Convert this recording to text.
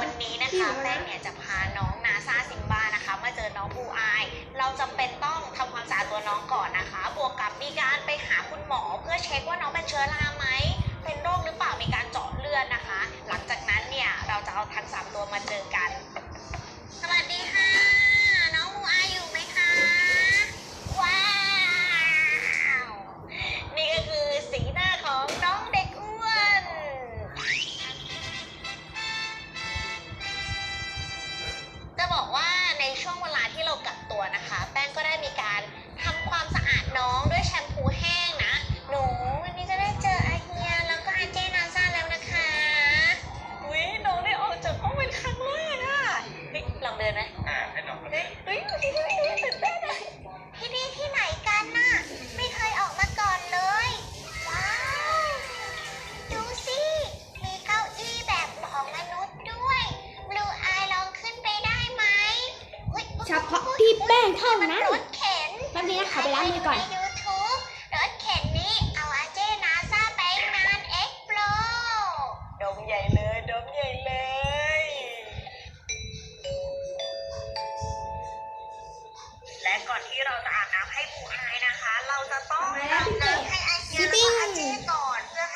วันนี้นะคะแป้งเนี่ยจะพาน้องนาซาซิมบ้านะคะ มาเจอน้องบูอาย เราจำเป็นต้องทำความสะอาดตัวน้องก่อนนะคะ บวกกับมีการไปหาคุณหมอเพื่อเช็คว่าน้องเป็นเชื้อราไหม เป็นโรคหรือเปล่า มีการเจาะเลือดนะคะ หลังจากนั้นเนี่ยเราจะเอาทั้งสามตัวมา เฉพาะที่แป้งเท่านั้นรถเข็นแป๊บนึงนะขอไปล้างมือก่อนใน YouTube รถเข็นนี้เอาอาเจนาซาไปงานเอ็กโปรดมใหญ่เลยดมใหญ่เลย และก่อนที่เราจะอาบน้ำให้บูอายนะคะเราจะต้องอาบน้ำให้